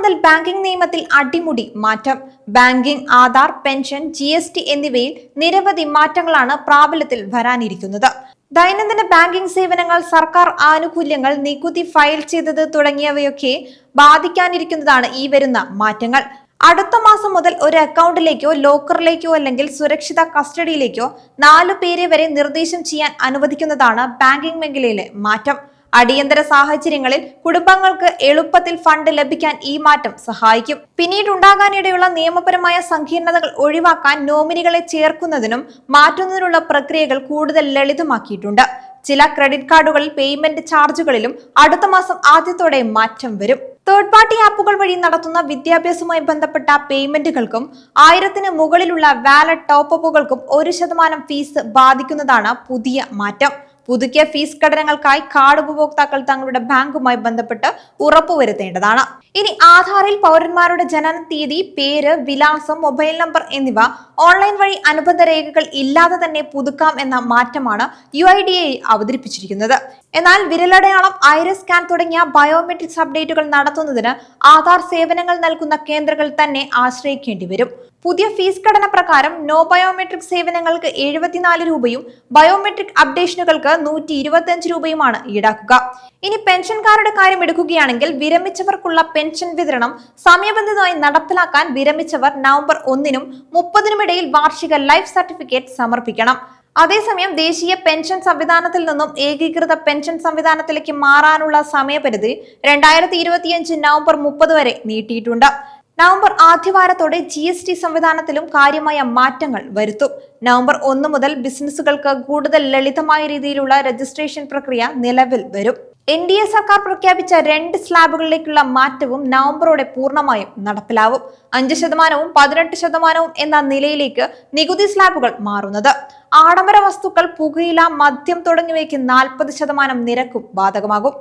മുതൽ ബാങ്കിംഗ് നിയമത്തിൽ അടിമുടി മാറ്റം. ബാങ്കിംഗ് ആധാർ പെൻഷൻ ജി എന്നിവയിൽ നിരവധി മാറ്റങ്ങളാണ് പ്രാബല്യത്തിൽ വരാനിരിക്കുന്നത്. ദൈനംദിന ബാങ്കിംഗ് സേവനങ്ങൾ സർക്കാർ ആനുകൂല്യങ്ങൾ നികുതി ഫയൽ ചെയ്തത് തുടങ്ങിയവയൊക്കെ ബാധിക്കാനിരിക്കുന്നതാണ് ഈ വരുന്ന മാറ്റങ്ങൾ. അടുത്ത മാസം മുതൽ ഒരു അക്കൗണ്ടിലേക്കോ ലോക്കറിലേക്കോ അല്ലെങ്കിൽ സുരക്ഷിത കസ്റ്റഡിയിലേക്കോ നാലു പേരെ വരെ നിർദ്ദേശം ചെയ്യാൻ അനുവദിക്കുന്നതാണ് ബാങ്കിംഗ് മേഖലയിലെ മാറ്റം. അടിയന്തര സാഹചര്യങ്ങളിൽ കുടുംബങ്ങൾക്ക് എളുപ്പത്തിൽ ഫണ്ട് ലഭിക്കാൻ ഈ മാറ്റം സഹായിക്കും. പിന്നീടുണ്ടാകാനിടയുള്ള നിയമപരമായ സങ്കീർണതകൾ ഒഴിവാക്കാൻ നോമിനികളെ ചേർക്കുന്നതിനും മാറ്റുന്നതിനുള്ള പ്രക്രിയകൾ കൂടുതൽ ലളിതമാക്കിയിട്ടുണ്ട്. ചില ക്രെഡിറ്റ് കാർഡുകളിൽ പേയ്മെന്റ് ചാർജുകളിലും അടുത്ത മാസം ആദ്യത്തോടെ മാറ്റം വരും. തേർഡ് പാർട്ടി ആപ്പുകൾ വഴി നടത്തുന്ന വിദ്യാഭ്യാസവുമായി ബന്ധപ്പെട്ട പേയ്മെന്റുകൾക്കും ആയിരത്തിന് മുകളിലുള്ള വാലറ്റ് ടോപ്പപ്പുകൾക്കും ഒരു ശതമാനം ഫീസ് ബാധിക്കുന്നതാണ് പുതിയ മാറ്റം. പുതുക്കിയ ഫീസ് ഘടനകൾക്കായി കാർഡ് ഉപഭോക്താക്കൾ തങ്ങളുടെ ബാങ്കുമായി ബന്ധപ്പെട്ട് ഉറപ്പുവരുത്തേണ്ടതാണ് ഇനി ആധാറിൽ പൗരന്മാരുടെ ജനന തീയതി പേര് വിലാസം മൊബൈൽ നമ്പർ എന്നിവ ഓൺലൈൻ വഴി അനുബന്ധ രേഖകൾ ഇല്ലാതെ തന്നെ പുതുക്കാം എന്ന മാറ്റമാണ് യു ഐ ഡി എ അവതരിപ്പിച്ചിരിക്കുന്നത്. എന്നാൽ വിരലടയാളം ഐറസ് സ്കാൻ തുടങ്ങിയ ബയോമെട്രിക്സ് അപ്ഡേറ്റുകൾ നടത്തുന്നതിന് ആധാർ സേവനങ്ങൾ നൽകുന്ന കേന്ദ്രങ്ങൾ തന്നെ ആശ്രയിക്കേണ്ടി വരും. പുതിയ ഫീസ് ഘടന പ്രകാരം നോ ബയോമെട്രിക് സേവനങ്ങൾക്ക് എഴുപത്തിനാല് രൂപയും ബയോമെട്രിക് അപ്ഡേഷനുകൾക്ക് നൂറ്റി ഇരുപത്തിയഞ്ച് രൂപയുമാണ് ഈടാക്കുക. ഇനി പെൻഷൻകാരുടെ കാര്യം എടുക്കുകയാണെങ്കിൽ വിരമിച്ചവർക്കുള്ള പെൻഷൻ വിതരണം സമയബന്ധിതമായി നടപ്പിലാക്കാൻ വിരമിച്ചവർ നവംബർ ഒന്നിനും മുപ്പതിനുമിടയിൽ വാർഷിക ലൈഫ് സർട്ടിഫിക്കറ്റ് സമർപ്പിക്കണം. അതേസമയം ദേശീയ പെൻഷൻ സംവിധാനത്തിൽ നിന്നും ഏകീകൃത പെൻഷൻ സംവിധാനത്തിലേക്ക് മാറാനുള്ള സമയപരിധി രണ്ടായിരത്തി ഇരുപത്തിയഞ്ച് നവംബർ മുപ്പത് വരെ നീട്ടിയിട്ടുണ്ട്. നവംബർ ആദ്യവാരത്തോടെ ജി എസ് ടി സംവിധാനത്തിലും കാര്യമായ മാറ്റങ്ങൾ വരുത്തും. നവംബർ ഒന്ന് മുതൽ ബിസിനസ്സുകൾക്ക് കൂടുതൽ ലളിതമായ രീതിയിലുള്ള രജിസ്ട്രേഷൻ പ്രക്രിയ നിലവിൽ വരും. എൻ ഡി എ സർക്കാർ പ്രഖ്യാപിച്ച രണ്ട് സ്ലാബുകളിലേക്കുള്ള മാറ്റവും നവംബറോടെ പൂർണമായും നടപ്പിലാവും. അഞ്ച് ശതമാനവും പതിനെട്ട് ശതമാനവും എന്ന നിലയിലേക്ക് നികുതി സ്ലാബുകൾ മാറുന്നത്. ആഡംബര വസ്തുക്കൾ പുകയില മദ്യം തുടങ്ങിയവയ്ക്ക് നാൽപ്പത് ശതമാനം നിരക്കും ബാധകമാകും.